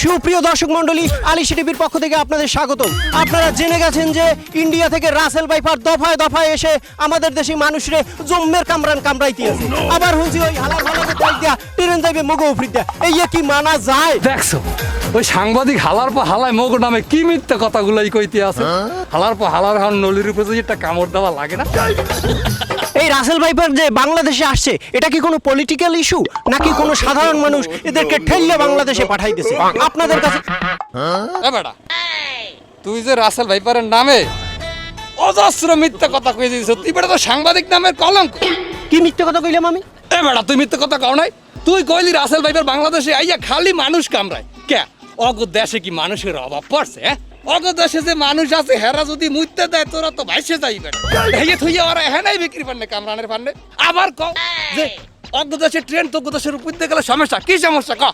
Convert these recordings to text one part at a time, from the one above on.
সুপ্রিয় দর্শক মন্ডলী আলিশি টিভির পক্ষ থেকে আপনাদের স্বাগতম। আপনারা জেনে গেছেন যে ইন্ডিয়া থেকে রাসেল বাইফার দফায় দফায় এসে আমাদের দেশি মানুষরে জম্মের কামরান কামড়াইতে আছে। আবার হুঁজি ওই হালার ভালাকে তেল দিয়া ট্রেন যাইবে মগো উফরিতে এই কি মানা যায়? দেখছ ওই সাংবাদিক হালার পর হালায় মগ নামে কি মিথ্যা কথাগুলাই কইতে আছে? হালার পর হালার হান নলির উপরে যদি একটা কামড় দেওয়া লাগে না? এই রাসেল ভাইপার যে বাংলাদেশে আসছে এটা কি কোনো পলিটিক্যাল ইস্যু নাকি কোনো সাধারণ মানুষ এদেরকে ঠেললে বাংলাদেশে পাঠাইতেছে? আপনাদের কাছে তুই যে রাসেল ভাইপারের নামে অজস্র মিথ্যা কথা কই দিয়েছ তুই বেটা তো সাংবাদিক নামের কলঙ্ক। কি মিথ্যে কথা কইলাম আমি? এ বেটা তুই মিথ্যা কথা কও নাই। তুই কইলি রাসেল ভাইপার বাংলাদেশে আইয়া খালি মানুষ কামড়ায়। কে অগ দেশে কি মানুষের অভাব পড়ছে হ্যাঁ? অগ দেশে যে মানুষ আছে হেরা যদি মুইতে দেয় তোরা তো ভাইসে যাই। বেটা হেয়ে থইয়া ওরা হেনাই বিক্রি পান্নে কামরানের পান্নে আবার কও যে অগ দেশে ট্রেন তো দেশের উপর দিয়ে গেলে সমস্যা কি সমস্যা ক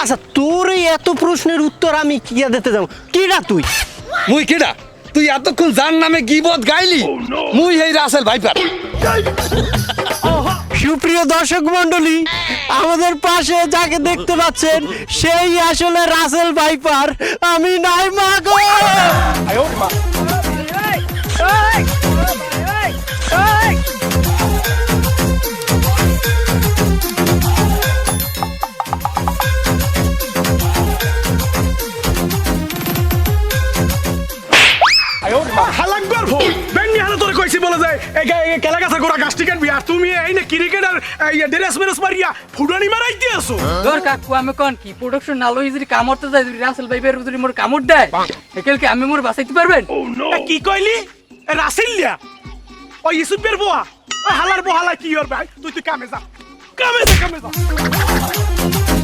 আচ্ছা তোর এই এত প্রশ্নের উত্তর আমি কি দিতে যাব? কিরা তুই? মুই কিডা? তুই এতক্ষণ যার নামে গিবত গাইলি মুই এই রাসেল ভাইপার। সুপ্রিয় দর্শক মন্ডলী আমাদের পাশে যাকে দেখতে পাচ্ছেন, সেই আসলে রাসেল ভাইপার। আমি নাই মাগো হালাকবার ভোল বেঙ্গি হালে তোরে কইছি বলে যায় গাছা গোড়া আর তুমি এই না ক্রিকেটার ড্রেস মেরেস মারিয়া ফুডানি মারাইতে আসো তোর কাকু আমি কোন কি প্রোডাকশন না লই যদি কামড়তে যায় যদি রাসেল ভাই বের যদি মোর কামড় দেয় একেল কি আমি মোর বাঁচাইতে পারবেন? এ, কি কইলি? এ, রাসিল্লিয়া ও ইসুপের বুয়া? ও হালার বো হালা কি ওর ভাই? তুই তুই কামে যা। কামে যা কামে যা।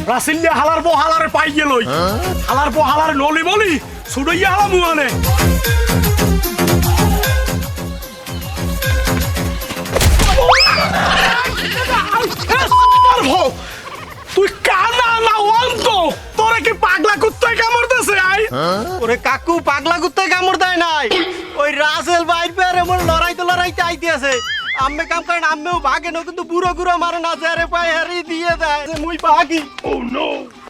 রাসিল্লিয়া হালার বো হালারে পাই গেলই হালার বো হালার নলি বলি সুড়ইয়া হালা মুয়ানে ওরে কাকু পাগলা কুত্তায় কামড় দেয় নাই। ওই রাসেল ভাইপার এমন লড়াইতে লড়াইতে আইতে আছে। আম্মে কাম করেন আম্মেও ভাগে না কিন্তু বুড়ো গুড়ো মারে না জেরে পায়ে হারি দিয়ে দেয়। মুই ভাগি।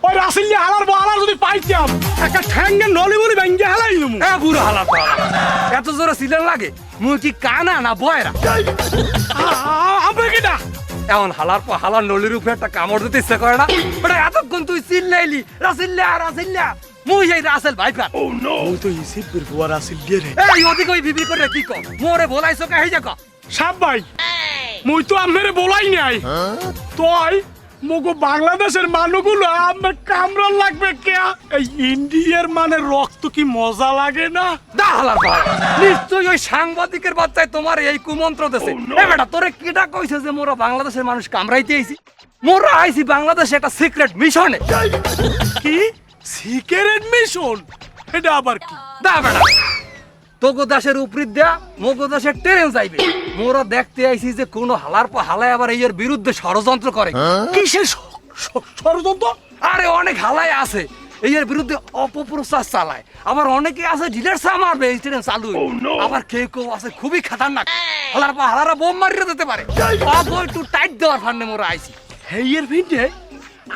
ওই রাসিল্লি হালার বহালার যদি পাইতাম একটা ঠ্যাঙ্গের নলি বলি ভেঙ্গে হালাই দিমু। এ বুড়ো পর এত জোরে সিলেন লাগে মুই কি কানা না বয়রা? আমরা কিটা? এমন হালার পর হালার নলির উপরে একটা কামড় দিতে ইচ্ছা করে না। এতক্ষণ তুই চিল্লাইলি রাসিল্লা রাসিল্লা মুই এই রাসেল ভাইপার ওই তো ইসিপ বের বুয়া রাসিল্লি রে। এই ওদিকে ওই বিবি করে কি মোরে বলাইছো কে ভাই মুই তো আমেরে বলাই নাই। তোই মগো বাংলাদেশের মানুষগুলো আমে কামড়ান লাগবে কে? এই ইন্ডিয়ার মানে রক্ত কি মজা লাগে না? দা হালার পর নিশ্চয়ই ওই সাংবাদিকের বাচ্চায় তোমার এই কুমন্ত্র দেশে এ বেটা তোরে কিটা কইছে যে মোরা বাংলাদেশের মানুষ কামড়াইতে আইছি? মোরা আইছি বাংলাদেশে একটা সিক্রেট মিশনে। কি? সিগারেট মিশন এটা আবার কি? দা তোগো দাসের উপরি দেয়া মগো দাসের ট্রেন যাইবে। মোরা দেখতে আইছি যে কোন হালার পর হালায় আবার এর বিরুদ্ধে ষড়যন্ত্র করে। কিসের ষড়যন্ত্র? আরে অনেক হালায় আছে। এর বিরুদ্ধে অপপ্রচার চালায়। আবার অনেকে আছে ডিলার মারবে এই ট্রেন চালু আবার কেউ কেউ আছে খুবই খাতারনাক। হালার পর হালারা বোম মারিয়ে দিতে পারে। একটু টাইট দেওয়ার ফান্ডে মোরা আইছি। হেইয়ের ভিড়ে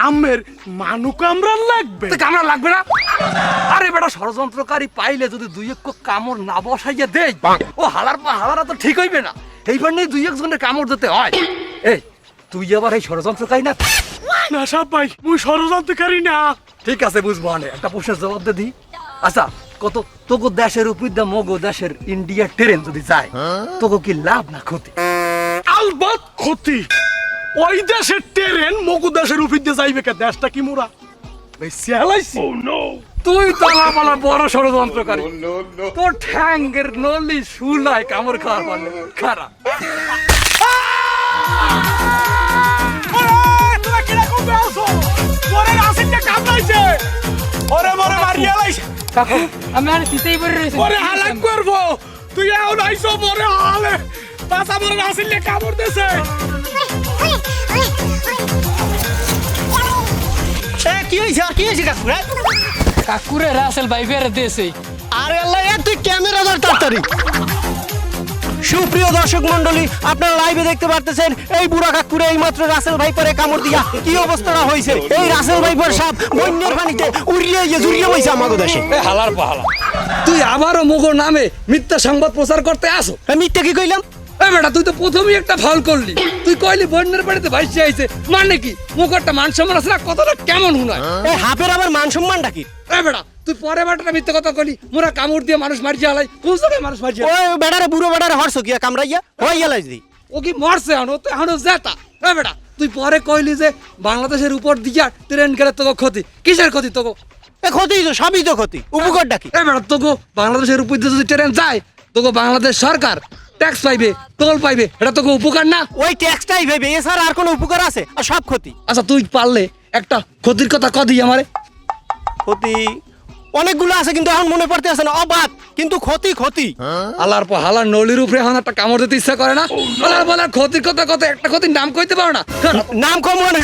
আমের মানু কামড়ান লাগবে। তো কামড়া লাগবে না? আরে বেটা ষড়যন্ত্রকারী পাইলে যদি দুই এক কামড় না বসাইয়া দেয় ও হালার পা হালারা তো ঠিক হইবে না। এইবার নিয়ে দুই একজনের কামড় দিতে হয়। এই তুই আবার এই ষড়যন্ত্রকারী না? না সাপ ভাই মুই ষড়যন্ত্রকারী না। ঠিক আছে বুঝব আনে। একটা প্রশ্নের জবাব দে দি। আচ্ছা কত তোকে দেশের উপর দা মগো দেশের ইন্ডিয়া ট্রেন যদি যায় তোকে কি লাভ না ক্ষতি? আলবাত ক্ষতি। ওই দেশের ট্রেন মগু দেশের উপর দিয়ে যাইবে কে? দেশটা কি মোরা? বেশি হালাইছি তুই তো আমার বড় ষড়যন্ত্রকারী। তোর ঠ্যাঙ্গের নলি শুলাই কামড় খাওয়ার পারলে। খারাপ পরে আমি আর তিতেই পড়ে রয়েছি। ওরে হালাক করব। তুই এখন আইছো মরে হালে। বাসা মরে রাসিনলে কামড় দেছে এ কি হয়েছে? আর কি হয়েছে কাকু কাকুরে রাসেল ভাই বের দেশে আরে আল্লাহ তুই ক্যামেরা ধর তাড়াতাড়ি। সুপ্রিয় দর্শক মন্ডলী আপনারা লাইভে দেখতে পারতেছেন এই বুড়া কাকুরে এই মাত্র রাসেল ভাইপারে কামড় দিয়া কি অবস্থাটা হয়েছে? এই রাসেল ভাইপার সাপ বন্যের পানিতে উড়িয়ে গিয়ে জুড়িয়ে বইছে আমাকে দেশে। এ হালার পাহালা। তুই আবারও মুগো নামে মিথ্যা সংবাদ প্রচার করতে আসো। মিথ্যে কি কইলাম? এ বেটা তুই তো প্রথমেই একটা ফাউল করলি। তুই কইলি বন্যের বাড়িতে ভাইসে আইছে। মানে কি? মুখরটা মান সম্মান আছে না? কথাটা কেমন হুনায় এই হাফের আবার মান সম্মানটা কি? এ বেটা তুই পরে বেটাটা মিথ্যে কথা কইলি। মোরা কামড় দিয়ে মানুষ মারি মানুষ মারি ওই বেড়ারে বুড়ো কিয়া কামড়াইয়া হয়ে গেলাই দি। ও কি মরছে এখন? ও তো এখনও জেতা। এ বেটা তুই পরে কইলি যে বাংলাদেশের উপর দিয়া ট্রেন গেলে তোকে ক্ষতি। কিসের ক্ষতি তোকে? এ ক্ষতি তো সবই তো ক্ষতি। উপকারটা কি? এ বেটা তোকে বাংলাদেশের উপর দিয়ে যদি ট্রেন যায় তোকে বাংলাদেশ সরকার ট্যাক্স পাইবে টোল পাইবে এটা তোকে উপকার না? ওই ট্যাক্সটাই ভেবে এছাড়া আর কোনো উপকার আছে? আর সব ক্ষতি। আচ্ছা তুই পারলে একটা ক্ষতির কথা কদি আমারে। ক্ষতি অনেকগুলো আছে কিন্তু এখন মনে পড়তে আছে না অবাক। কিন্তু ক্ষতি ক্ষতি। আল্লাহর পর হালার নলির উপরে এখন একটা কামড় দিতে ইচ্ছা করে না। বলার বলার ক্ষতির কথা কত একটা ক্ষতির নাম কইতে পারো না। নাম কম মনে